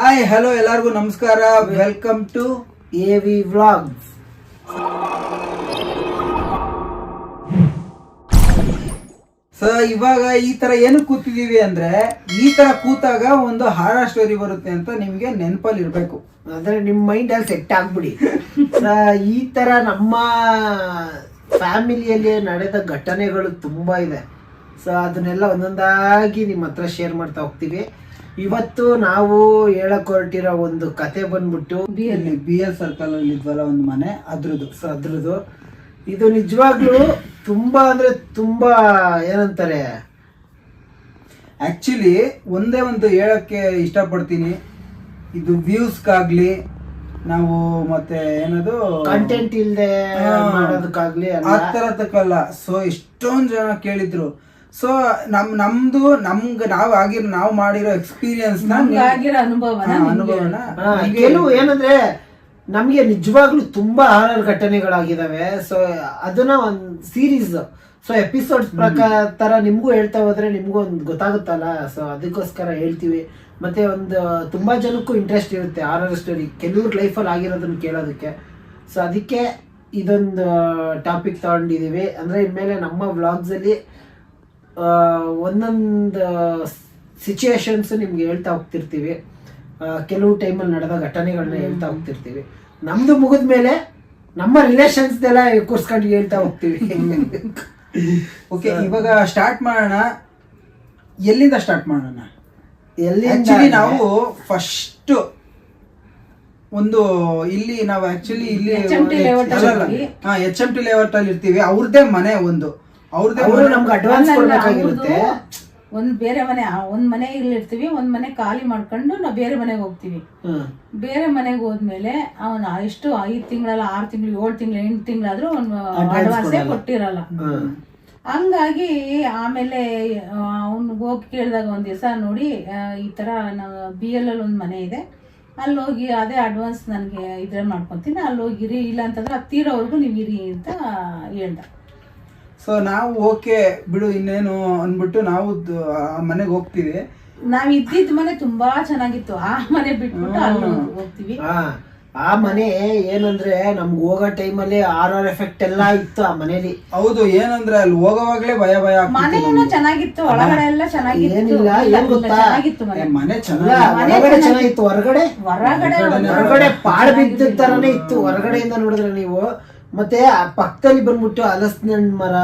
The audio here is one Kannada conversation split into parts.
ಹಾಯ್ ಹಲೋ ಎಲ್ಲರಿಗೂ ನಮಸ್ಕಾರ. Welcome to A V vlogs so ಇವಾಗ ಈ ತರ ಏನು ಕೂತಿದೀವಿ ಅಂದ್ರೆ ಈ ತರ ಕೂತಾಗ ಒಂದು ಹಾರ ಸ್ಟೋರಿ ಬರುತ್ತೆ ಅಂತ ನಿಮ್ಗೆ ನೆನಪಲ್ಲಿ ಇರ್ಬೇಕು. ಅಂದ್ರೆ ನಿಮ್ಮ ಮೈಂಡ್ ಅಲ್ಲಿ ಸೆಟ್ ಆಗ್ಬಿಡಿ. ಈ ತರ ನಮ್ಮ ಫ್ಯಾಮಿಲಿಯಲ್ಲಿ ನಡೆದ ಘಟನೆಗಳು ತುಂಬಾ ಇದೆ. ಸೊ ಅದನ್ನೆಲ್ಲ ಒಂದೊಂದಾಗಿ ನಿಮ್ಮ ಹತ್ರ ಶೇರ್ ಮಾಡ್ತಾ ಹೋಗ್ತೀವಿ. ಇವತ್ತು ನಾವು ಹೇಳಕ್ ಹೊರಟಿರೋ ಒಂದು ಕತೆ ಬಂದ್ಬಿಟ್ಟು ಇಲ್ಲಿ ಬಿ ಎಲ್ ಸರ್ಕಲ್ ಅಲ್ಲಿ ಇದ್ವಲ್ಲ ಒಂದು ಮನೆ ಅದ್ರದ್ದು. ಸೊ ಅದ್ರದ್ದು. ಇದು ನಿಜವಾಗ್ಲೂ ತುಂಬಾ ಅಂದ್ರೆ ತುಂಬಾ ಏನಂತಾರೆ? ಆಕ್ಚುಲಿ ಒಂದೇ ಒಂದು ಹೇಳಕ್ಕೆ ಇಷ್ಟಪಡ್ತೀನಿ. ಇದು ವ್ಯೂಸ್ಗಾಗ್ಲಿ ನಾವು ಮತ್ತೆ ಏನದು? ಕಂಟೆಂಟ್ ಇಲ್ದೆ ಹಾ. ಮಾಡೋದಕ್ಕಾಗ್ಲಿ ಆ ತರದಕ್ಕಲ್ಲ ಸೊ ಎಷ್ಟೊಂದು ಜನ ಕೇಳಿದ್ರು. ಸೊ ನಮ್ ನಮ್ದು ನಮ್ಗೆ ನಾವ್ ಆಗಿರೋ ನಾವ್ ಮಾಡಿರೋ ಎಕ್ಸ್ಪೀರಿಯನ್ಸ್ ಆಗಿರೋ ಅನುಭವನ ಅನುಭವನ. ಹಾ, ಕೆಲವು ಏನಂದ್ರೆ ನಮ್ಗೆ ನಿಜವಾಗ್ಲೂ ತುಂಬಾ ಹಾರರ್ ಘಟನೆಗಳಾಗಿದಾವೆ. ಸೊ ಅದನ್ನ ಒಂದ್ ಸೀರೀಸ್ ಸೊ ಎಪಿಸೋಡ್ಸ್ ಪ್ರಕಾರ ನಿಮ್ಗೂ ಹೇಳ್ತಾ ಹೋದ್ರೆ ನಿಮ್ಗೂ ಒಂದು ಗೊತ್ತಾಗುತ್ತಲ್ಲ? ಸೊ ಅದಕ್ಕೋಸ್ಕರ ಹೇಳ್ತೀವಿ. ಮತ್ತೆ ಒಂದು ತುಂಬಾ ಜನಕ್ಕೂ ಇಂಟ್ರೆಸ್ಟ್ ಇರುತ್ತೆ ಹಾರರ್ ಸ್ಟೋರಿ ಕೆಲವ್ರ ಲೈಫಲ್ಲಿ ಆಗಿರೋದನ್ನ ಕೇಳೋದಕ್ಕೆ. ಸೊ ಅದಕ್ಕೆ ಇದೊಂದು ಟಾಪಿಕ್ ತಗೊಂಡಿದೀವಿ. ಅಂದ್ರೆ ಇನ್ಮೇಲೆ ನಮ್ಮ ವ್ಲಾಗ್ಸ್ ಅಲ್ಲಿ ಆ, ಒಂದೊಂದು ಸಿಚುಯೇಷನ್ಸ್ ನಿಮ್ಗೆ ಹೇಳ್ತಾ ಹೋಗ್ತಿರ್ತೀವಿ. ಕೆಲವು ಟೈಮಲ್ಲಿ ನಡೆದ ಘಟನೆಗಳನ್ನ ಹೇಳ್ತಾ ಹೋಗ್ತಿರ್ತೀವಿ. ನಮ್ದು ಮುಗಿದ ಮೇಲೆ ನಮ್ಮ ರಿಲೇಷನ್ಸ್ ಎಲ್ಲ ಕೂರ್ಸ್ಕೊಂಡು ಹೇಳ್ತಾ ಹೋಗ್ತೀವಿ. ಓಕೆ ಇವಾಗ ಸ್ಟಾರ್ಟ್ ಮಾಡೋಣ. ಎಲ್ಲಿಂದ ಸ್ಟಾರ್ಟ್ ಮಾಡೋಣ? ಎಲ್ಲಿ ಆ್ಯಕ್ಚುಲಿ ನಾವು ಫಸ್ಟ್ ಒಂದು ಇಲ್ಲಿ ನಾವು ಆಕ್ಚುಲಿ ಇಲ್ಲಿ ಎಚ್ ಎಂ ಟಿ ಲೇಔಟ್ ಅಲ್ಲಿ ಇರ್ತೀವಿ. ಅವ್ರದ್ದೇ ಮನೆ ಒಂದು. ಅವ್ರದೇ ಅವರು ಮನೆ ನಮ್ಗೆ ಅಡ್ವಾನ್ಸ್ ಅಲ್ಲಲ್ಲ, ಕೊಡ್ಬೇಕಾಗಿರುತ್ತೆ. ಒಂದ್ ಬೇರೆ ಮನೆ ಒಂದ್ ಮನೆ ಇರ್ತೀವಿ ಒಂದ್ ಮನೆ ಖಾಲಿ ಮಾಡ್ಕೊಂಡು ನಾವು ಬೇರೆ ಮನೆಗೆ ಹೋಗ್ತೀವಿ. ಬೇರೆ ಮನೆಗೆ ಹೋದ್ಮೇಲೆ ಅವನ್ ಎಷ್ಟು ಐದ್ ತಿಂಗಳಲ್ಲ ಆರ್ ತಿಂಗಳು ಏಳು ತಿಂಗಳು ಎಂಟು ತಿಂಗಳಾದ್ರೂ ಅವ್ನು ಅಡ್ವಾನ್ಸೇ ಕೊಟ್ಟಿರಲ್ಲ. ಹಂಗಾಗಿ ಆಮೇಲೆ ಅವ್ನಿಗೆ ಹೋಗಿ ಕೇಳಿದಾಗ ಒಂದ್ ದಿವಸ ನೋಡಿ ಈ ತರ ಬಿ ಎಲ್ ಅಲ್ಲಿ ಒಂದ್ ಮನೆ ಇದೆ. ಅಲ್ಲಿ ಹೋಗಿ ಅದೇ ಅಡ್ವಾನ್ಸ್ ನನಗೆ ಇದ್ರ ಮಾಡ್ಕೊಂತೀನಿ ಅಲ್ಲಿ ಹೋಗಿರಿ ಇಲ್ಲ ಅಂತಂದ್ರೆ ಅದು ತೀರೋವರೆಗೂ ನೀವು ಇರಿ ಅಂತ ಹೇಳ್ದ. ಸೊ ನಾವು ಓಕೆ ಬಿಡು ಇನ್ನೇನು ಅನ್ಬಿಟ್ಟು ನಾವು ಮನೆಗೆ ಹೋಗ್ತೀವಿ. ನಾವ್ ಇದ್ದಿದ್ ಮನೆ ತುಂಬಾ ಚೆನ್ನಾಗಿತ್ತು. ಆ ಮನೆ ಬಿಟ್ಬಿಟ್ಟು ಅಲ್ಲಿ ಹೋಗ್ತೀವಿ. ಆ, ಆ ಮನೆ ಏನಂದ್ರೆ ನಮ್ಗೆ ಹೋಗೋ ಟೈಮಲ್ಲಿ ಆರ್ ಆರ್ ಎಫೆಕ್ಟ್ ಎಲ್ಲ ಇತ್ತು ಆ ಮನೇಲಿ. ಹೌದು ಏನಂದ್ರೆ ಅಲ್ಲಿ ಹೋಗೋವಾಗ್ಲೇ ಭಯ ಭಯ ಚೆನ್ನಾಗಿತ್ತು ಒಳಗಡೆ ಎಲ್ಲ ಚೆನ್ನಾಗಿತ್ತು. ಏನಿಲ್ಲ, ಇಲ್ಲ, ಏನ್ ಗೊತ್ತಾ? ಚೆನ್ನಾಗಿತ್ತು ಮನೆ. ಮನೆ ಚೆನ್ನಾಗಿ ಮನೆ ಒಳಗಡೆ ಚೆನ್ನಾಗಿತ್ತು. ಹೊರಗಡೆ? ಹೊರಗಡೆ ಹೊರಗಡೆ ಪಾಳು ಬಿದ್ದ ತರನೇ ಇತ್ತು ಹೊರಗಡೆಯಿಂದ ನೋಡಿದ್ರೆ ನೀವು. ಮತ್ತೆ ಆ ಪಕ್ಕದಲ್ಲಿ ಬಂದ್ಬಿಟ್ಟು ಹಲಸಿನ ಹಣ್ಣು ಮರ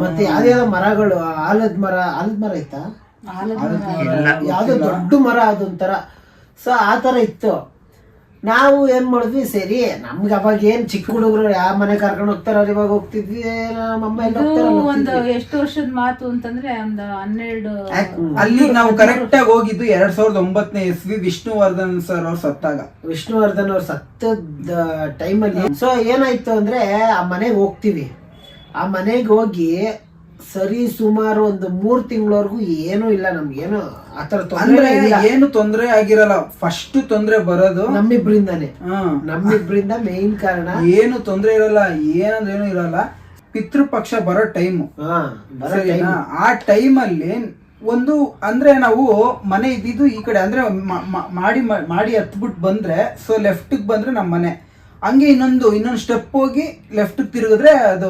ಮತ್ತೆ ಯಾವ್ದಾವ ಮರಗಳು ಆಲದ ಮರ ಆಲದ ಮರ ಐತಾ. ಯಾವ್ದೋ ದೊಡ್ಡ ಮರ ಅದೊಂಥರ. ಸೊ ಆ ತರ ಇತ್ತು. ನಾವು ಏನ್ ಮಾಡಿದ್ವಿ? ಸರಿ ನಮ್ಗೆ ಅವಾಗ ಏನ್ ಚಿಕ್ಕ ಹುಡುಗರು ಯಾವ ಮನೆ ಕರ್ಕೊಂಡು ಹೋಗ್ತಾರ ಇವಾಗ ಹೋಗ್ತಿದ್ವಿ. ನಮ್ಮಮ್ಮ ಎಲ್ಲ ಹೋಗ್ತಾರಲ್ಲ ಒಂದು ಹೋಗ್ತಿದ್ವಿ. ಎಷ್ಟು ವರ್ಷದ ಮಾತು ಅಂತಂದ್ರೆ ಒಂದು ಹನ್ನೆರಡು ಅಲ್ಲಿ ನಾವು ಕರೆಕ್ಟ್ ಆಗಿ ಹೋಗಿದ್ದು ಎರಡ್ ಸಾವಿರದ ಒಂಬತ್ತನೇ ಇಸ್ವಿ ವಿಷ್ಣುವರ್ಧನ್ ಸರ್ ಅವ್ರು ಸತ್ತಾಗ. ವಿಷ್ಣುವರ್ಧನ್ ಅವ್ರು ಸತ್ತದ ಟೈಮಲ್ಲಿ ಸೊ ಏನಾಯ್ತು ಅಂದ್ರೆ ಆ ಮನೆಗೆ ಹೋಗ್ತೀವಿ. ಆ ಮನೆಗೆ ಹೋಗಿ ಸರಿ ಸುಮಾರು ಒಂದು ಮೂರ್ ತಿಂಗಳವರೆಗೂ ಏನೂ ಇಲ್ಲ ನಮ್ಗೇನು ಆತರ ತೊಂದ್ರೆ ಅಂದ್ರೆ ಇಲ್ಲ. ಏನು ತೊಂದ್ರೆ ಆಗಿರಲ್ಲ. ಫಸ್ಟ್ ತೊಂದ್ರೆ ಬರೋದು. ನಮ್ಮಿಬ್ರಿಂದಾನೆ. ಹಾ. ನಮ್ಮಿಬ್ರಿಂದ ಮೇನ್ ಕಾರಣ ಏನು ತೊಂದ್ರೆ ಇರಲ್ಲ ಏನಂದ್ರೆ ಏನು ಇರಲ್ಲ. ಪಿತೃಪಕ್ಷ ಬರೋ ಟೈಮ್ ಹಾ ಬರೋ time. ಆ ಟೈಮ್ ಅಲ್ಲಿ ಒಂದು ಅಂದ್ರೆ ನಾವು ಮನೆ ಇದ್ದಿದ್ದು ಈ ಕಡೆ ಅಂದ್ರೆ ಮ- ಮ- ಮಾಡಿ ಮ- ಮಾಡಿ ಹತ್ಬಿಟ್ಟು ಬಂದ್ರೆ ಸೊ ಲೆಫ್ಟ್ ಬಂದ್ರೆ ನಮ್ಮ ಮನೆ ಹಂಗೆ ಇನ್ನೊಂದು ಇನ್ನೊಂದು ಸ್ಟೆಪ್ ಹೋಗಿ ಲೆಫ್ಟ್ ತಿರುಗಿದ್ರೆ ಅದು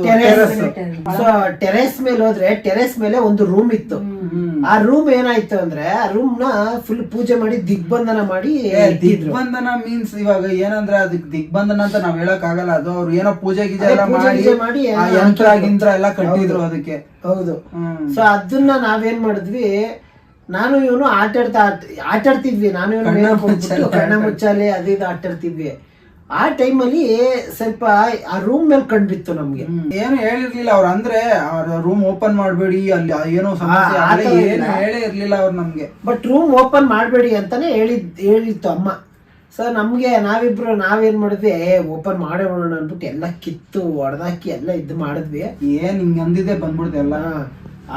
ಸೊ ಟೆರೆಸ್ ಮೇಲೆ ಹೋದ್ರೆ ಟೆರೆಸ್ ಮೇಲೆ ಒಂದು ರೂಮ್ ಇತ್ತು. ಆ ರೂಮ್ ಏನಾಯ್ತು ಅಂದ್ರೆ ಆ ರೂಮ್ನ ಫುಲ್ ಪೂಜೆ ಮಾಡಿ ದಿಗ್ಬಂಧನ ಮಾಡಿ ದಿಗ್ಬಂಧನ ಮೀನ್ಸ್ ಇವಾಗ ಏನಂದ್ರೆ ಅದಕ್ಕೆ ದಿಗ್ಬಂಧನ ಅಂತ ನಾವ್ ಹೇಳಕ್ ಆಗಲ್ಲ. ಅದು ಅವ್ರು ಏನೋ ಪೂಜೆ ಗೀಜೆ ಎಲ್ಲ ಮಾಡಿ ಯಂತ್ರ. ಗಿಂತ್ರ ಎಲ್ಲ ಕಟ್ಟಿದ್ರು ಅದಕ್ಕೆ. ಹೌದು. ಸೊ ಅದನ್ನ ನಾವೇನ್ ಮಾಡಿದ್ವಿ ನಾನು ಇವನು ಆಟಾಡ್ತಾ ಆಟಾಡ್ತಿದ್ವಿ. ನಾನು ಇವನು ಕಣ್ಣ ಮುಚ್ಚಾಲೆ ಅದು ಇದು ಆಟ ಆಡ್ತಿದ್ವಿ ಆ ಟೈಮಲ್ಲಿ ಸ್ವಲ್ಪ ಆ ರೂಮ್ ಮೇಲೆ ಕಂಡ್ಬಿತ್ತು ನಮ್ಗೆ. ಏನು ಹೇಳಿರ್ಲಿಲ್ಲ ಅವ್ರ ಅಂದ್ರೆ ಅವ್ರ ರೂಮ್ ಓಪನ್ ಮಾಡಬೇಡಿ ಅಲ್ಲಿ ಏನೋ ಸಮಸ್ಯೆ ಏನು ಹೇಳೇ ಇರ್ಲಿಲ್ಲ ಅವ್ರು ನಮ್ಗೆ. ಬಟ್ ರೂಮ್ ಓಪನ್ ಮಾಡಬೇಡಿ ಅಂತಾನೆ ಹೇಳಿದ್ ಹೇಳಿತ್ತು ಅಮ್ಮ. ಸೊ ನಮ್ಗೆ ನಾವಿಬ್ರು ನಾವೇನ್ ಮಾಡಿದ್ವಿ ಓಪನ್ ಮಾಡೇ ಮಾಡೋಣ ಅಂದ್ಬಿಟ್ಟು ಎಲ್ಲ ಕಿತ್ತು ಹೊಡೆದಾಕಿ ಎಲ್ಲ ಇದು ಮಾಡಿದ್ವಿ. ಏನ್ ಹಿಂಗ್ ಅಂದಿದೆ ಬಂದ್ಬಿಡ್ದೆ ಎಲ್ಲ.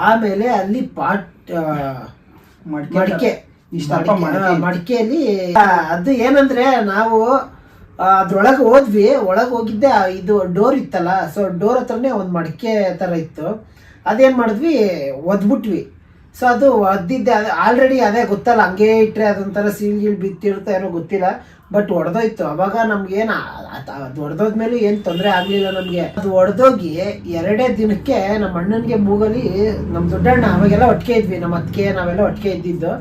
ಆಮೇಲೆ ಅಲ್ಲಿ ಪಾಟ್ ಮಡ್ಕೆ. ಮಡಿಕೆಯಲ್ಲಿ ಅದು ಏನಂದ್ರೆ ನಾವು ಅದ್ರೊಳಗೆ ಹೋದ್ವಿ, ಒಳಗೆ ಹೋಗಿದ್ದೆ ಇದು ಡೋರ್ ಇತ್ತಲ್ಲ ಸೊ ಡೋರ್ ಹತ್ರನೇ ಒಂದು ಮಡಿಕೆ ತರ ಇತ್ತು. ಅದೇನ್ ಮಾಡಿದ್ವಿ, ಒದ್ಬಿಟ್ವಿ. ಸೊ ಅದು ಒದ್ದಿದ್ದೆ ಆಲ್ರೆಡಿ ಅದೇ ಗೊತ್ತಲ್ಲ, ಹಂಗೆ ಇಟ್ರೆ ಅದೊಂಥರ ಸೀಲ್ ಗೀಲ್ ಬಿತ್ತಿರುತ್ತೋ ಏನೋ ಗೊತ್ತಿಲ್ಲ ಬಟ್ ಒಡೆದೋಯ್ತು. ಅವಾಗ ನಮ್ಗೇನು ಅದು ಒಡೆದೋದ್ಮೇಲೆ ಏನು ತೊಂದರೆ ಆಗಲಿಲ್ಲ ನಮಗೆ. ಅದು ಒಡೆದೋಗಿ ಎರಡೇ ದಿನಕ್ಕೆ ನಮ್ಮ ಅಣ್ಣನಿಗೆ ಮೂಗಲಿ ನಮ್ಮ ದೊಡ್ಡಣ್ಣ, ಅವಾಗೆಲ್ಲ ಒಟ್ಟಿಗೆ ಇದ್ವಿ ನಮ್ಮ ಅತ್ತಿಗೆ, ನಾವೆಲ್ಲ ಒಟ್ಟಿಗೆ ಇದ್ದಿದ್ದು.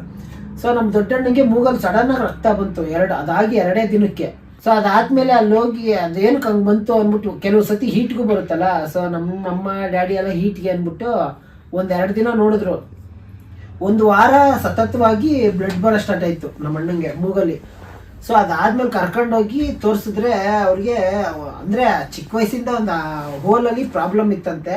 ಸೊ ನಮ್ಮ ದೊಡ್ಡಣ್ಣಗೆ ಮೂಗಲ್ಲಿ ಸಡನ್ನಾಗಿ ರಕ್ತ ಬಂತು, ಎರಡು, ಅದಾಗಿ ಎರಡೇ ದಿನಕ್ಕೆ. ಸೊ ಅದಾದ್ಮೇಲೆ ಅಲ್ಲಿ ಹೋಗಿ ಅದೇನಕ್ಕೆ ಹಂಗೆ ಬಂತು ಅಂದ್ಬಿಟ್ಟು ಕೆಲವು ಸತಿ ಹೀಟ್ಗೂ ಬರುತ್ತಲ್ಲ ಸೊ ನಮ್ಮ ನಮ್ಮ ಡ್ಯಾಡಿ ಎಲ್ಲ ಹೀಟ್ಗೆ ಅಂದ್ಬಿಟ್ಟು ಒಂದೆರಡು ದಿನ ನೋಡಿದ್ರು. ಒಂದು ವಾರ ಸತತವಾಗಿ ಬ್ಲಡ್ ಬರೋ ಸ್ಟಾರ್ಟ್ ಆಯ್ತು ನಮ್ಮ ಅಣ್ಣಂಗೆ, ಮೂಗಲ್ಲಿ. ಸೊ ಅದಾದ್ಮೇಲೆ ಕರ್ಕೊಂಡೋಗಿ ತೋರಿಸಿದ್ರೆ ಅವ್ರಿಗೆ, ಅಂದ್ರೆ ಚಿಕ್ಕ ವಯಸ್ಸಿಂದ ಒಂದು ಹೋಲಲ್ಲಿ ಪ್ರಾಬ್ಲಮ್ ಇತ್ತಂತೆ.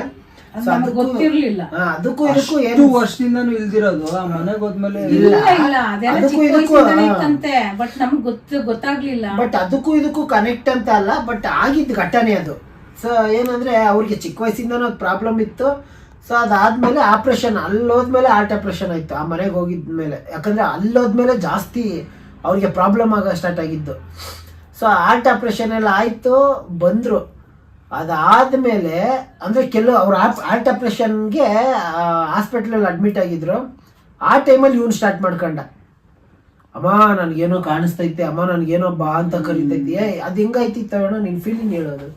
ಅದು ಸೊ ನಮ್ಗೆ ಅದಕ್ಕೂ ಗೊತ್ತಿರ್ಲಿಲ್ಲ. ಹಾ, ಅದಕ್ಕೂ ಇದಕ್ಕೂ ಎಷ್ಟು ಏನು ವರ್ಷದಿಂದನೂ ಇಲ್ದಿರೋದು ಆ ಮನೆಗೆ ಹೋದ್ಮೇಲೆ ಇಲ್ಲ. ಇಲ್ಲ ಅದೆಲ್ಲ ಅದಕ್ಕೂ ಚಿಕ್ಕ ಇದಕ್ಕೂ, ಹಾ. ಇತ್ತಂತೆ ಬಟ್ ನಮ್ಗೆ ಗೊತ್ತು ಗೊತ್ತಾಗ್ಲಿಲ್ಲ. ಬಟ್ ಅದಕ್ಕೂ ಇದಕ್ಕೂ ಕನೆಕ್ಟ್ ಅಂತ ಅಲ್ಲ ಬಟ್ ಆಗಿದ್ದ ಘಟನೆ ಅದು. ಸೊ ಏನಂದ್ರೆ ಅವ್ರಿಗೆ ಚಿಕ್ಕ ವಯಸ್ಸಿಂದನೂ ಪ್ರಾಬ್ಲಮ್ ಇತ್ತು. ಸೊ ಅದಾದ್ಮೇಲೆ ಆಪ್ರೇಷನ್ ಅಲ್ಲಿ ಹೋದ್ಮೇಲೆ ಹಾರ್ಟ್ ಆಪ್ರೇಷನ್ ಆಯ್ತು ಆ ಮನೆಗೆ ಹೋಗಿದ್ಮೇಲೆ. ಯಾಕಂದ್ರೆ ಅಲ್ಲಿ ಹೋದ್ಮೇಲೆ ಜಾಸ್ತಿ ಅವ್ರಿಗೆ ಪ್ರಾಬ್ಲಮ್ ಆಗ ಸ್ಟಾರ್ಟ್ ಆಗಿದ್ದು. ಸೊ ಹಾರ್ಟ್ ಆಪ್ರೇಷನ್ ಎಲ್ಲ ಆಯ್ತು ಬಂದ್ರು. ಅದಾದ್ಮೇಲೆ ಅಂದ್ರೆ ಕೆಲವು ಅವ್ರ ಹಾರ್ಟ್ ಆಪ್ರೇಷನ್ಗೆ ಹಾಸ್ಪಿಟ್ಲಲ್ಲಿ ಅಡ್ಮಿಟ್ ಆಗಿದ್ರು. ಆ ಟೈಮಲ್ಲಿ ಇವನ್ ಸ್ಟಾರ್ಟ್ ಮಾಡ್ಕೊಂಡ. ಅಮ್ಮ ನನಗೇನೋ ಕಾಣಿಸ್ತೈತೆ ಅಮ್ಮ ನನ್ಗೇನೋ ಬಾ ಅಂತ ಕರಿತೈತಿ. ಅದು ಹೆಂಗೈತಿ ತಗೋಣ ನಿನ್ನ ಫೀಲಿಂಗ್ ಹೇಳೋದು.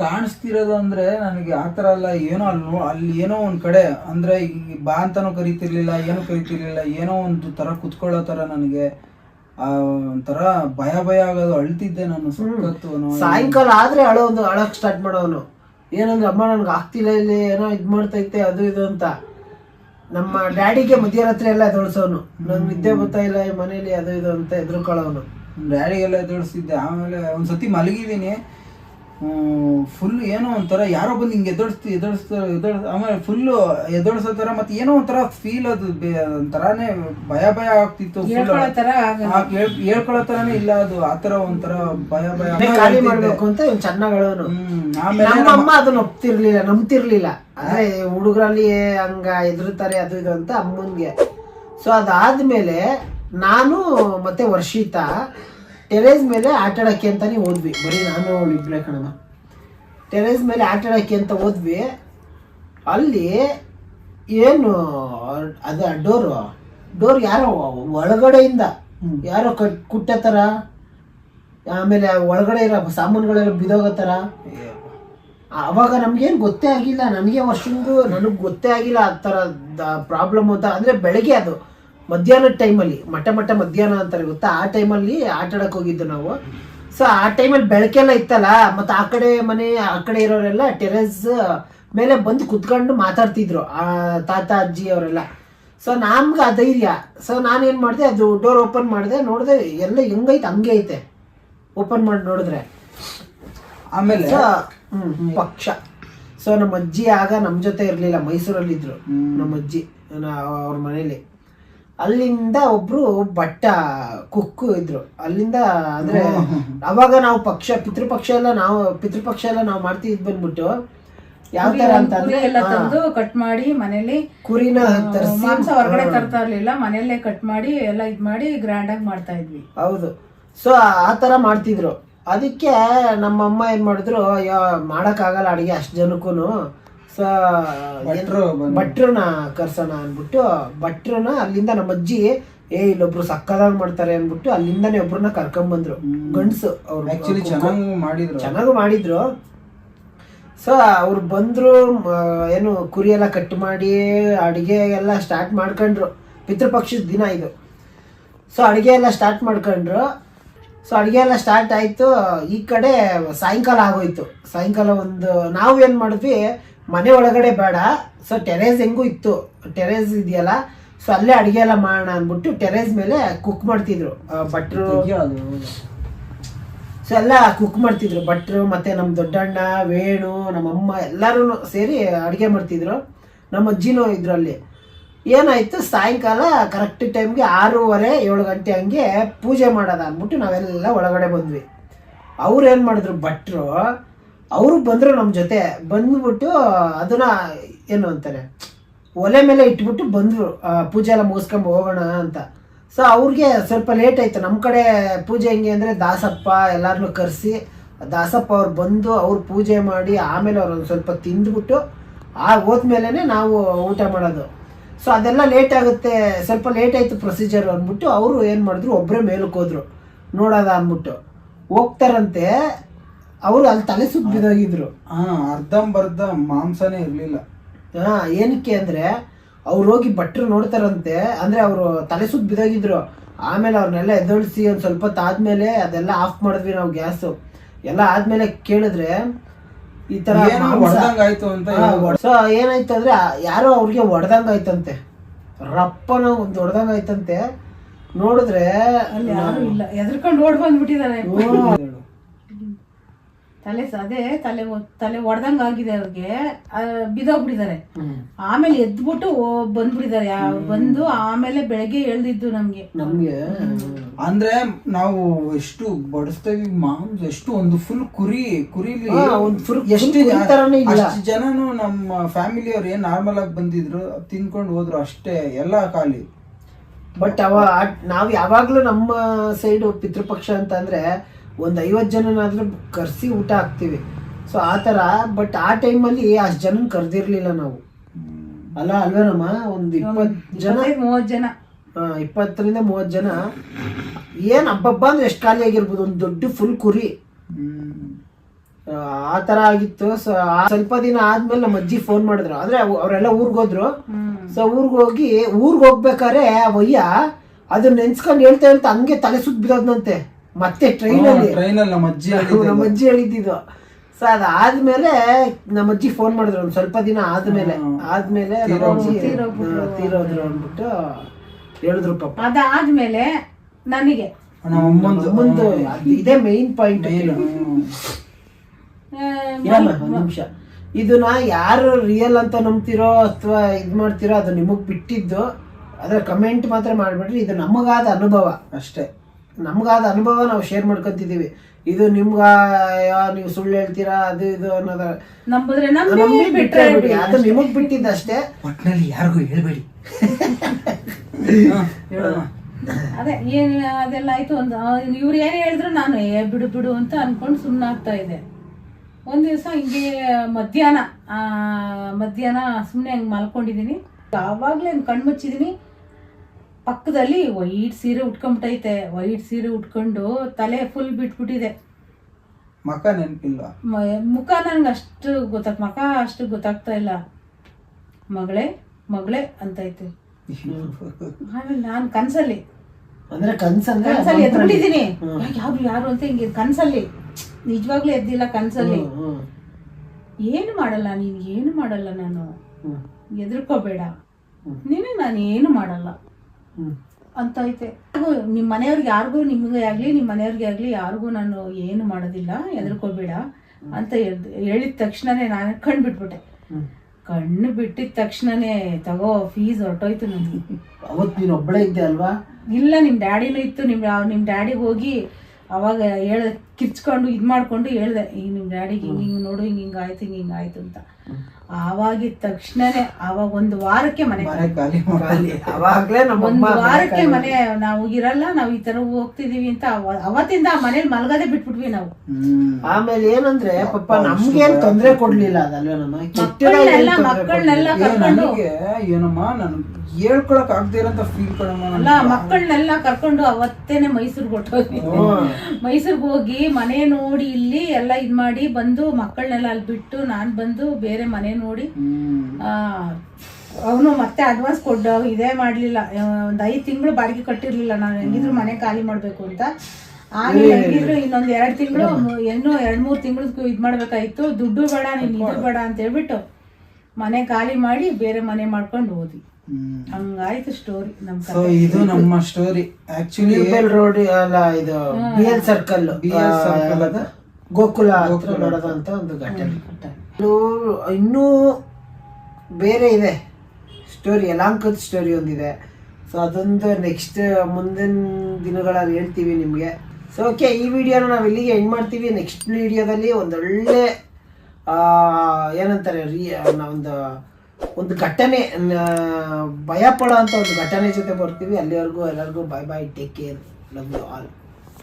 ಕಾಣಿಸ್ತಿರೋದು ಅಂದ್ರೆ ನನಗೆ ಆ ಥರ ಅಲ್ಲ ಏನೋ ಅಲ್ಲಿ ಅಲ್ಲಿ ಏನೋ ಒಂದು ಕಡೆ ಅಂದ್ರೆ ಈ ಬಾ ಅಂತಾನೂ ಕರಿತಿರ್ಲಿಲ್ಲ ಏನೂ ಕರಿತಿರ್ಲಿಲ್ಲ ಏನೋ ಒಂದು ತರ ಕುತ್ಕೊಳ್ಳೋ ತರ ನನಗೆ ಆ ಒಂಥರ ಭಯ ಭಯ ಆಗೋದು ಅಳ್ತಿದ್ದೆ ನಾನು ಅನ್ನೋ- ಸಾಯಂಕಾಲ ಆದ್ರೆ ಅಳೋದು ಅಳಕ್ ಸ್ಟಾರ್ಟ್ ಮಾಡೋನು. ಏನಂದ್ರೆ ಅಮ್ಮ ನನ್ಗೆ ಆಗ್ತಿಲ್ಲ ಇಲ್ಲಿ ಏನೋ ಇದ್ ಮಾಡ್ತೈತೆ ಅದು ಇದು ಅಂತ. ನಮ್ಮ ಡ್ಯಾಡಿಗೆ ಮಧ್ಯರಾತ್ರಿ ಎಲ್ಲ ಎದೊಳ್ಸೋನು ನನ್ ನಿದ್ದೆ ಬರ್ತಾ ಇಲ್ಲ ಈ ಮನೇಲಿ ಅದು ಇದು ಅಂತ ಎದುರ್ಕೊಳ್ಳೋನು. ಡ್ಯಾಡಿಗೆಲ್ಲ ಎದುರಿಸ್ತಿದ್ದೆ ಆಮೇಲೆ ಒಂದ್ಸತಿ ಮಲಗಿದ್ದೀನಿ. ಫುಲ್ ಏನೋ ಒಂಥರ ಯಾರೋ ಬಂದು ಹಿಂಗೆ ಎದುರಿಸ್ತಿ ಎದುರಿಸ್ತಾ ಎದುರ್ ಆಮೇಲೆ ಫುಲ್ಲು ಎದಡಿಸೋ ಥರ ಮತ್ತೆ ಏನೋ ಒಂಥರ ಫೀಲ್ ಅದು ಬೇ- ಒಂಥರಾನೇ ಭಯ ಭಯ ಆಗ್ತಿತ್ತು. ಹೇಳ್ಕೊಳ್ಳೋ ಥರನೇ ಇಲ್ಲ ಅದು. ಆ ಥರ ಒಂಥರ ಭಯ ಭಯ ಖಾಲಿ ಮಾಡ್ಬೇಕು ಅಂತ ಇವ್ನು ಚೆನ್ನಾಗಳವನು ನಮ್ಮ ಅಮ್ಮ ಅದನ್ನ ಒಪ್ತಿರ್ಲಿಲ್ಲ ನಂಬ್ತಿರ್ಲಿಲ್ಲ. ಅದೇ ಹುಡುಗರಲ್ಲಿ ಹಂಗ ಎದುರುತ್ತಾರೆ ಅದು ಇದು ಅಂತ ಅಮ್ಮನ್ಗೆ. ಸೊ ಅದಾದ್ಮೇಲೆ ನಾನು ಮತ್ತೆ ವರ್ಷಿತಾ ಟೆರೇಸ್ ಮೇಲೆ ಆಟ ಆಡಕ್ಕೆ ಅಂತಾನೆ ಹೋದ್ವಿ. ಬರೀ ನಾನು ಅವಳು ಇಬ್ಬರೇ ಕಣಮ್ಮ. ಟೆರೇಸ್ ಮೇಲೆ ಆಟ ಆಡಕ್ಕೆ ಅಂತ ಹೋದ್ವಿ. ಅಲ್ಲಿ ಏನು, ಅದು ಡೋರು, ಡೋರ್ ಯಾರೋ ಒಳಗಡೆಯಿಂದ, ಯಾರೋ ಕಟ್ ಕುಟ್ಟ ಥರ ಆಮೇಲೆ ಒಳಗಡೆ ಇರೋ ಸಾಮಾನುಗಳೆಲ್ಲ ಬಿದೋಗೋ ಥರ ಅವಾಗ ನಮ್ಗೇನು ಗೊತ್ತೇ ಆಗಿಲ್ಲ. ನನಗೆ ಅಷ್ಟೊಂದು ನನಗೆ ಗೊತ್ತೇ ಆಗಿಲ್ಲ ಆ ಥರ ಪ್ರಾಬ್ಲಮ್ ಅಂತ. ಅಂದರೆ ಬೆಳಗ್ಗೆ ಅದು. ಮಧ್ಯಾಹ್ನದ ಟೈಮಲ್ಲಿ ಮಠ ಮಠ ಮಧ್ಯಾಹ್ನ ಅಂತಾರೆ ಗೊತ್ತಾ? ಆ ಟೈಮಲ್ಲಿ ಆಟ ಆಡಕ್ಕೆ ಹೋಗಿದ್ದು ನಾವು. ಸೊ ಆ ಟೈಮಲ್ಲಿ ಬೆಳಕೆಲ್ಲ ಇತ್ತಲ್ಲ ಮತ್ತು ಆ ಕಡೆ ಮನೆ ಆ ಕಡೆ ಇರೋರೆಲ್ಲ ಟೆರೆಸ್ ಮೇಲೆ ಬಂದು ಕುತ್ಕೊಂಡು ಮಾತಾಡ್ತಿದ್ರು ಆ ತಾತ ಅಜ್ಜಿ ಅವರೆಲ್ಲ. ಸೊ ನಮ್ಗೆ ಆ ಧೈರ್ಯ. ಸೊ ನಾನೇನು ಮಾಡಿದೆ ಅದು ಡೋರ್ ಓಪನ್ ಮಾಡಿದೆ ನೋಡಿದೆ ಎಲ್ಲ ಹೆಂಗೈತೆ ಹಂಗೆ ಐತೆ. ಓಪನ್ ಮಾಡಿ ನೋಡಿದ್ರೆ. ಆಮೇಲೆ ಪಕ್ಷ. ಸೊ ನಮ್ಮ ಅಜ್ಜಿ ಆಗ ನಮ್ಮ ಜೊತೆ ಇರಲಿಲ್ಲ ಮೈಸೂರಲ್ಲಿ ಇದ್ರು ನಮ್ಮ ಅಜ್ಜಿ ಅವ್ರ ಮನೇಲಿ. ಅಲ್ಲಿಂದ ಒಬ್ರು ಭಟ್ಟ ಕುಕ್ಕು ಇದ್ರು. ಅಲ್ಲಿಂದ ಅಂದ್ರೆ ಅವಾಗ ನಾವು ಪಕ್ಷ ಪಿತೃಪಕ್ಷ ಎಲ್ಲ ನಾವು ಪಿತೃಪಕ್ಷ ಎಲ್ಲ ನಾವು ಮಾಡ್ತೀವಿ ಬಂದ್ಬಿಟ್ಟು ಯಾವ ತರ ಅಂತ ಎಲ್ಲ ತಂದು ಕಟ್ ಮಾಡಿ ಮನೇಲಿ ಕುರಿನ ಮಾಂಸ ಹೊರಗಡೆ ತರ್ತಾ ಇರ್ಲಿಲ್ಲ ಮನೆಯಲ್ಲೇ ಕಟ್ ಮಾಡಿ ಎಲ್ಲ ಇದ್ ಮಾಡಿ ಗ್ರ್ಯಾಂಡ್ ಆಗಿ ಮಾಡ್ತಾ ಇದ್ವಿ. ಹೌದು. ಸೊ ಆ ತರ ಮಾಡ್ತಿದ್ರು. ಅದಕ್ಕೆ ನಮ್ಮ ಅಮ್ಮ ಏನ್ ಮಾಡಿದ್ರು ಅಯ್ಯೋ ಮಾಡಕ್ಕಾಗಲ್ಲ ಅಡಿಗೆ ಅಷ್ಟು ಜನಕ್ಕೂ ಸೊ. ಭಟ್ರನ್ನ ಕರ್ಸೋಣ ಅಂದ್ಬಿಟ್ಟು ಭಟ್ರನ್ನ ಅಲ್ಲಿಂದ ನಮ್ಮ ಅಜ್ಜಿ ಏ ಇಲ್ಲೊಬ್ರು ಸಕ್ಕದಾಗಿ ಮಾಡ್ತಾರೆ ಅಂದ್ಬಿಟ್ಟು ಅಲ್ಲಿಂದಾನೆ ಒಬ್ರನ್ನ ಕರ್ಕೊಂಬಂದ್ರು ಗಂಡ್ಸು ಅವ್ರು. ಆಕ್ಚುಲಿ ಚೆನ್ನಾಗಿ ಮಾಡಿದ್ರು. ಚೆನ್ನಾಗಿ ಮಾಡಿದ್ರು. ಸೊ ಅವ್ರು ಬಂದ್ರು ಏನು ಕುರಿ ಎಲ್ಲ ಕಟ್ ಮಾಡಿ ಅಡಿಗೆ ಎಲ್ಲ ಸ್ಟಾರ್ಟ್ ಮಾಡ್ಕೊಂಡ್ರು. ಪಿತೃಪಕ್ಷದ ದಿನ ಇದು. ಸೊ ಅಡುಗೆ ಎಲ್ಲ ಸ್ಟಾರ್ಟ್ ಮಾಡ್ಕೊಂಡ್ರು. ಸೊ ಅಡುಗೆ ಎಲ್ಲ ಸ್ಟಾರ್ಟ್ ಆಯಿತು. ಈ ಕಡೆ ಸಾಯಂಕಾಲ ಆಗೋಯ್ತು. ಸಾಯಂಕಾಲ ಒಂದು ನಾವು ಏನು ಮಾಡಿದ್ವಿ ಮನೆ ಒಳಗಡೆ ಬೇಡ. ಸೊ ಟೆರೇಸ್ ಹೆಂಗೂ ಇತ್ತು. ಟೆರೇಸ್ ಇದೆಯಲ್ಲ? ಸೊ ಅಲ್ಲೇ ಅಡುಗೆ ಎಲ್ಲ ಮಾಡೋಣ ಅಂದ್ಬಿಟ್ಟು ಟೆರೇಸ್ ಮೇಲೆ ಕುಕ್ ಮಾಡ್ತಿದ್ರು. ಭಟ್ರು ಸೊ ಎಲ್ಲ ಕುಕ್ ಮಾಡ್ತಿದ್ರು. ಭಟ್ರು ಮತ್ತೆ ನಮ್ಮ ದೊಡ್ಡಣ್ಣ ವೇಣು ನಮ್ಮಮ್ಮ ಎಲ್ಲರೂ ಸೇರಿ ಅಡುಗೆ ಮಾಡ್ತಿದ್ರು. ನಮ್ಮ ಅಜ್ಜಿನೂ ಇದ್ರು ಅಲ್ಲಿ. ಏನಾಯ್ತು? ಸಾಯಂಕಾಲ ಕರೆಕ್ಟ್ ಟೈಮ್ಗೆ ಆರೂವರೆ ಏಳು ಗಂಟೆ ಹಂಗೆ ಪೂಜೆ ಮಾಡೋದ ಅಂದ್ಬಿಟ್ಟು ನಾವೆಲ್ಲ ಒಳಗಡೆ ಬಂದ್ವಿ. ಅವ್ರು ಏನು ಮಾಡಿದ್ರು? ಭಟ್ರು ಅವರು ಬಂದರು ನಮ್ಮ ಜೊತೆ, ಬಂದ್ಬಿಟ್ಟು ಅದನ್ನ ಏನು ಅಂತಾರೆ, ಒಲೆ ಮೇಲೆ ಇಟ್ಬಿಟ್ಟು ಬಂದರು ಪೂಜೆ ಎಲ್ಲ ಮುಗಿಸ್ಕೊಂಡು ಹೋಗೋಣ ಅಂತ. ಸೊ ಅವ್ರಿಗೆ ಸ್ವಲ್ಪ ಲೇಟ್ ಆಯ್ತು. ನಮ್ಮ ಕಡೆ ಪೂಜೆ ಹೆಂಗೆ ಅಂದರೆ ದಾಸಪ್ಪ ಎಲ್ಲರನ್ನೂ ಕರೆಸಿ, ದಾಸಪ್ಪ ಅವ್ರು ಬಂದು ಅವ್ರು ಪೂಜೆ ಮಾಡಿ ಆಮೇಲೆ ಅವ್ರು ಒಂದು ಸ್ವಲ್ಪ ತಿಂದ್ಬಿಟ್ಟು, ಆ ಹೋದ್ಮೇಲೆ ನಾವು ಊಟ ಮಾಡೋದು. ಸೊ ಅದೆಲ್ಲ ಲೇಟ್ ಆಗುತ್ತೆ, ಸ್ವಲ್ಪ ಲೇಟ್ ಆಯ್ತು ಪ್ರೊಸೀಜರ್ ಅಂದ್ಬಿಟ್ಟು ಅವರು ಏನು ಮಾಡಿದ್ರು ಒಬ್ಬರೇ ಮೇಲಕ್ಕೆ ಹೋದ್ರು ನೋಡೋದ ಅಂದ್ಬಿಟ್ಟು. ಹೋಗ್ತಾರಂತೆ ಅವರು ಅಲ್ಲಿ ತಲೆ ಸುತ್ತ ಬಿದ್ದಾಗಿದ್ರು ಹಾ ಅರ್ಧಂಬರ್ಧ ಮಾಂಸನೇ ಇರ್ಲಿಲ್ಲ. ಹಾ ಏನಕ್ಕೆ ಅಂದ್ರೆ ಅವ್ರು ಹೋಗಿ ಭಟ್ರು ನೋಡ್ತಾರಂತೆ ಅಂದ್ರೆ ಅವರು ತಲೆ ಸುತ್ತ ಬಿದ್ದಾಗಿದ್ರು ಆಮೇಲೆ ಅವ್ರನ್ನೆಲ್ಲ ಎದ್ದೊಳಿಸಿ ಒಂದು ಸ್ವಲ್ಪ ಹೊತ್ತು ಆದ್ಮೇಲೆ ಅದೆಲ್ಲ ಆಫ್ ಮಾಡಿದ್ವಿ ನಾವು ಗ್ಯಾಸ್. ಎಲ್ಲ ಆದ್ಮೇಲೆ ಕೇಳಿದ್ರೆ ಈ ತರ ಹೊಡ್ದಂಗಾಯ್ತು ಅಂತ ಸೊ ಏನಾಯ್ತು ಅಂದ್ರೆ ಯಾರೋ ಅವ್ರಿಗೆ ಹೊಡೆದಂಗ ಆಯ್ತಂತೆ. ರಪ್ಪನ ಒಂದು ಹೊಡೆದಂಗ ಆಯ್ತಂತೆ. ನೋಡಿದ್ರೆ ಅಲ್ಲಿ ಯಾರು ಇಲ್ಲ. ಎದ್ರಕೊಂಡು ಓಡ್ ಹ್ಮ್. ತಲೆ ಸ- ಅದೇ ತಲೆ ಒ- ತಲೆ ಒಡ್ದಂಗ್ ಆಗಿದೆ ಅವ್ರಿಗೆ. ಆ, ಬಿದ್ದೋಗ್ಬಿಟ್ಟಿದ್ದಾರೆ. ಆಮೇಲೆ ಎದ್ಬಿಟ್ಟು ಓ- ಬಂದ್ಬಿಟ್ಟಿದ್ದಾರೆ ಬಂದು ಆಮೇಲೆ ಬೆಳಗ್ಗೆ ಎಳ್ದಿದ್ದು ನಮ್ಗೆ. ನಮ್ಗೆ? ಅಂದ್ರೆ ನಾವು ಎಷ್ಟು ಬಡಿಸ್ತೇವಿ ಮಾಂಸ ಎಷ್ಟು ಒಂದು ಫುಲ್ ಕುರಿ ಕುರಿಲಿ ಹಾ, ಒಂದ್ full- ಎಷ್ಟು full ಕುರಿ ತರಾನೇ ಇಲ್ಲ. ಅಷ್ಟು ಜನನು ನಮ್ಮ ಫ್ಯಾಮಿಲಿ ಅವ್ರು ಏನ್ ನಾರ್ಮಲ್ ಆಗಿ ಬಂದಿದ್ರು ತಿನ್ಕೊಂಡು ಹೋದ್ರು ಅಷ್ಟೇ ಎಲ್ಲಾ ಖಾಲಿ. ಬಟ್ ಅವ ಆ- ನಾವ್ ಯಾವಾಗ್ಲೂ ನಮ್ಮ ಸೈಡ್ ಪಿತೃಪಕ್ಷ ಅಂತ ಅಂದ್ರೆ ಒಂದ್ ಐವತ್ತು ಜನನಾದರೂ ಕರೆಸಿ ಊಟ ಹಾಕ್ತೀವಿ. ಸೊ ಆ ಥರ ಬಟ್ ಆ ಟೈಮಲ್ಲಿ ಅಷ್ಟು ಜನ ಕರೆದಿರಲಿಲ್ಲ ನಾವು. ಅಲ್ಲ ಅಲ್ವೇನಮ್ಮ? ಒಂದು ಇಪ್ಪತ್ತು ಜನ ಮೂವತ್ತು ಜನ. ಹಾಂ ಇಪ್ಪತ್ತರಿಂದ ಮೂವತ್ತು ಜನ. ಏನು ಹಬ್ಬಬ್ಬ ಅಂದ್ರೆ ಎಷ್ಟು ಖಾಲಿ ಆಗಿರ್ಬೋದು? ಒಂದು ದೊಡ್ಡ ಫುಲ್ ಕುರಿ. ಆ, ಥರ ಆಗಿತ್ತು. ಸೊ ಸ್ವಲ್ಪ ದಿನ ಆದ್ಮೇಲೆ ನಮ್ಮ ಅಜ್ಜಿ ಫೋನ್ ಮಾಡಿದ್ರು. ಅಂದ್ರೆ ಅವರೆಲ್ಲ ಊರಿಗೆ ಊರ್ಗ್ ಹೋದ್ರು. ಹ್ಮ್. ಸೊ ಊರಿಗೆ ಹೋಗಿ ಊರಿಗೆ ಹೋಗ್ಬೇಕಾದ್ರೆ ಆ ವಯ್ಯ ಅದನ್ನ ನೆನ್ಸ್ಕೊಂಡು ಹೇಳ್ತಾ ಹೇಳ್ತಾ ಹಂಗೆ ತಲೆ ಸುತ್ತ ಬಿದ್ದೋದ್ನಂತೆ. ಮತ್ತೆ ಟ್ರೈನ್ ಅಲ್ಲಿ. ಟ್ರೈನ್ ಅಲ್ಲಿ ನಮ್ಮ ಅಜ್ಜಿ ಹೇಳಿದ್ದು. ನಮ್ಮ ಅಜ್ಜಿ ಹೇಳಿದ್ದು. ಸೊ ಅದಾದ್ಮೇಲೆ ನಮ್ಮ ಅಜ್ಜಿ ಫೋನ್ ಮಾಡಿದ್ರು ಒಂದು ಸ್ವಲ್ಪ ದಿನ ಆದ್ಮೇಲೆ. ಆದ್ಮೇಲೆ ನಮ್ಮ. ಅಜ್ಜಿ ತೀರೋದ್ರು ಅಂದ್ಬಿಟ್ಟು ಹೇಳಿದ್ರು ಪಾಪ. ಅದಾದ್ಮೇಲೆ ನನಗೆ. ಇದೇ ಮೇನ್ ಪಾಯಿಂಟ್ ನಿಮಿಷ. ಇದನ್ನ ಯಾರು ರಿಯಲ್ ಅಂತ ನಂಬ್ತಿರೋ ಅಥವಾ ಇದ್ ಮಾಡ್ತಿರೋ ಅದು ನಿಮಗ್ ಬಿಟ್ಟಿದ್ದು ಅದ್ರ ಕಮೆಂಟ್ ಮಾತ್ರ ಮಾಡ್ಬಿಟ್ರಿ ಇದು ನಮಗಾದ ಅನುಭವ. ಅಷ್ಟೇ. ನಮ್ಗಾದ ಅನುಭವ ನಾವು ಶೇರ್ ಮಾಡ್ಕೊಂತಿದೀವಿ ಇದು ನಿಮ್ಗ ಯಾ, ನೀವು ಸುಳ್ಳು ಹೇಳ್ತೀರಾ ಅದು ಇದು ಅನ್ನೋದ. ನಂಬಿದ್ರೆ ನಮ್ಗೆ ನಂಬಿ ಬಿಟ್ರೆ ಬಿಡಿ. ಅದು ನಿಮಗ್ ಬಿಟ್ಟಿದ್ದಷ್ಟೇ ಒಟ್ನಲ್ಲಿ ಯಾರಿಗೂ ಹೇಳ್ಬೇಡಿ. ಅದೇ ಏನ್ ಅದೆಲ್ಲ ಆಯ್ತು ಒಂದು ಇವ್ರು ಏನ್ ಹೇಳಿದ್ರು ನಾನು ಏ ಬಿಡು ಬಿಡು ಅಂತ ಅನ್ಕೊಂಡು ಸುಮ್ಮನಾಗ್ತಾ ಇದೆ ಒಂದ್ ದಿವಸ ಹಿಂಗೆ ಮಧ್ಯಾಹ್ನ ಆ, ಮಧ್ಯಾಹ್ನ ಸುಮ್ಮನೆ ಹಂಗೆ ಮಲ್ಕೊಂಡಿದ್ದೀನಿ. ಆವಾಗಲೇ ಕಣ್ಮುಚ್ಚಿದೀನಿ. ಪಕ್ಕದಲ್ಲಿ ವೈಟ್ ಸೀರೆ ಉಟ್ಕೊಂಬಿಟ್ಟೈತೆ. ವೈಟ್ ಸೀರೆ ಉಟ್ಕೊಂಡು ತಲೆ ಫುಲ್ ಬಿಟ್ಬಿಟ್ಟಿದೆ. ಮಕ ನೆನಪಿಲ್ಲ ಮುಖ ನನ್ಗೆ ಅಷ್ಟು ಗೊತ್ತಾಗ್ ಮಖ ಅಷ್ಟು ಗೊತ್ತಾಗ್ತಾ ಇಲ್ಲ. ಮಗಳೇ ಮಗಳೇ ಅಂತೈತೆ. ಆಮೇಲೆ ನಾನು ಕನ್ಸಲ್ಲಿ. ಅಂದ್ರೆ ಕನ್ಸಂದ್ರೆ ಕನ್ಸಲ್ಲಿ ಎದ್ಬಿಟ್ಟಿದ್ದೀನಿ. ಯಾರು ಯಾರು ಅಂತ ಹಿಂಗೆ ಕನ್ಸಲ್ಲಿ. ನಿಜವಾಗ್ಲೂ ಎದ್ದಿಲ್ಲ ಕನ್ಸಲ್ಲಿ. ಏನು ಮಾಡಲ್ಲ ನೀನು ಏನು ಮಾಡಲ್ಲ ನಾನು? ಎದುರ್ಕೋಬೇಡ. ನೀನು ನಾನು ಏನು ಮಾಡಲ್ಲ. ಅಂತ ಐತೆ. ನಿಮ್ಮ ಮನೆಯವ್ರಿಗೆ ಯಾರಿಗೂ ನಿಮಗೆ ಆಗಲಿ ನಿಮ್ಮ ಮನೆಯವ್ರಿಗೆ ಆಗಲಿ ಯಾರಿಗೂ ನಾನು ಏನು ಮಾಡೋದಿಲ್ಲ ಹೆದರ್ಕೋಬೇಡ ಅಂತ ಹೇಳ್ದ್- ತಕ್ಷಣನೇ ನಾನು ಕಣ್ಣು ಬಿಟ್ಬಿಟ್ಟೆ. ಕಣ್ಣು ಬಿಟ್ಟಿದ ತಕ್ಷಣನೇ ತಗೋ ಫೀಸ್ ಹೊರಟೋಯ್ತು ನನಗೆ ಅವತ್ತು ನೀನು ಒಬ್ಬಳೇ ಇದ್ದೆ ಅಲ್ವಾ? ಇಲ್ಲ ನಿಮ್ಮ ಡ್ಯಾಡಿನೂ ಇತ್ತು. ನಿಮ್ಮ ನಿಮ್ಮ ಡ್ಯಾಡಿಗೆ ಹೋಗಿ ಅವಾಗ ಹೇಳ ಕಿರ್ಚ್ಕೊಂಡು ಇದು ಮಾಡ್ಕೊಂಡು ಹೇಳ್ದೆ ಈಗ ನಿಮ್ಮ ಡ್ಯಾಡಿಗೆ ಹಿಂಗೆ ಹಿಂಗೆ ನೋಡು ಹಿಂಗೆ ಹಿಂಗೆ ಆಯ್ತು ಹಿಂಗೆ ಹಿಂಗೆ ಆಯ್ತು ಅಂತ. ಆವಾಗಿದ ತಕ್ಷಣನೇ ಅವಾಗ ಒಂದು ವಾರಕ್ಕೆ ಮನೆ ಒಂದು ಅಮ್ಮ ವಾರಕ್ಕೆ ಮನೆ ನಾವು ಇರಲ್ಲ ನಾವು ಈ ತರ ಹೋಗ್ತಿದೀವಿ ಅಂತ ಅವ- ಅವತ್ತಿಂದ ಆ ಮನೇಲಿ ಮಲ್ಗದೆ ಬಿಟ್ಬಿಟ್ವಿ ನಾವು. ಆಮೇಲೆ ಏನಂದ್ರೆ ಪಾಪ ನಮ್ಗೇನ್ ತೊಂದ್ರೆ ಕೊಡ್ಲಿಲ್ಲ ಅದಲ್ವೇ ನಮ್ಮ ಮಕ್ಕಳನ್ನೆಲ್ಲ ಮಕ್ಕಳನ್ನೆಲ್ಲ ಕರ್ಕೊಂಡು ಏನಮ್ಮ ನಾನು ಹೇಳ್ಕೊಳಕ್ ಆಗ್ದೇ ಇರೋಂತ ಫೀಲ್ ಕಣಮ್ಮ ಅಲ್ಲ ಮಕ್ಕಳನ್ನೆಲ್ಲ ಕರ್ಕೊಂಡು ಅವತ್ತೇನೆ ಮೈಸೂರ್ಗೆ ಹೊಟ್ಟೋಗಿ ಮೈಸೂರ್ಗೆ ಹೋಗಿ ಮನೆ ನೋಡಿ ಇಲ್ಲಿ ಎಲ್ಲ ಇದ್ ಮಾಡಿ ಬಂದು ಮಕ್ಕಳನ್ನೆಲ್ಲ ಅಲ್ಲಿ ಬಿಟ್ಟು ನಾನ್ ಬಂದು ಬೇರೆ ಮನೆ ನೋಡಿ ಆ ಅವನು ಮತ್ತೆ ಅಡ್ವಾನ್ಸ್ ಕೊಡ್ ಇದೇ ಮಾಡ್ಲಿಲ್ಲ. ಒಂದ್ ಐದ್ ತಿಂಗಳು ಬಾಡಿಗೆ ಕಟ್ಟಿರ್ಲಿಲ್ಲ ನಾನು. ಹೆಂಗಿದ್ರು ಮನೆ ಖಾಲಿ ಮಾಡ್ಬೇಕು ಅಂತ. ಆಮೇಲೆ ಹೆಂಗಿದ್ರು ಇನ್ನೊಂದ್ ಎರಡ್ ತಿಂಗಳು ಇನ್ನೂ ಎರಡ್ ಮೂರ್ ತಿಂಗಳು ಇದ್ ಮಾಡ್ಬೇಕಾಯ್ತು. ದುಡ್ಡು ಬೇಡ ನೀನ್ ಇದು ಬೇಡ ಅಂತ ಹೇಳ್ಬಿಟ್ಟು ಮನೆ ಖಾಲಿ ಮಾಡಿ ಬೇರೆ ಮನೆ ಮಾಡ್ಕೊಂಡು ಹೋದ್ವಿ. ಹಂಗಾಯ್ತು ಸ್ಟೋರಿ ನಮ್ ಸೊ ಇದು ನಮ್ಮ ಸ್ಟೋರಿ ಆಕ್ಚುಲಿ ನ್ಯೂಬೆಲ್ ರೋಡ್ ಅಲ್ಲ ಇದು B L circle BL circle ಅದ? ಗೋಕುಲ ಹತ್ರ ನೋಡೋದಂತ ಒಂದು ಘಟನೆ. ಇದು ಇನ್ನೂ ಬೇರೆ ಇದೆ. ಸ್ಟೋರಿ ಯಲಾಂಕದ ಸ್ಟೋರಿ ಒಂದಿದೆ. ಸೊ ಅದೊಂದು ನೆಕ್ಸ್ಟ್ ಮುಂದಿನ ದಿನಗಳಲ್ಲಿ ಹೇಳ್ತೀವಿ ನಿಮಗೆ. ಸೊ ಓಕೆ ಈ ವಿಡಿಯೋನ ನಾವು ಇಲ್ಲಿಗೆ ಎಂಡ್ ಮಾಡ್ತೀವಿ. ನೆಕ್ಸ್ಟ್ ವಿಡಿಯೋದಲ್ಲಿ ಒಂದೊಳ್ಳೆ ಆ, ಏನಂತಾರೆ ರೀ ಒಂದು ಒಂದು ಘಟನೆ ಭಯ ಅಂತ ಒಂದು ಘಟನೆ ಜೊತೆ ಬರ್ತೀವಿ. ಅಲ್ಲಿವರೆಗೂ ಎಲ್ಲರಿಗೂ bye bye take care love you all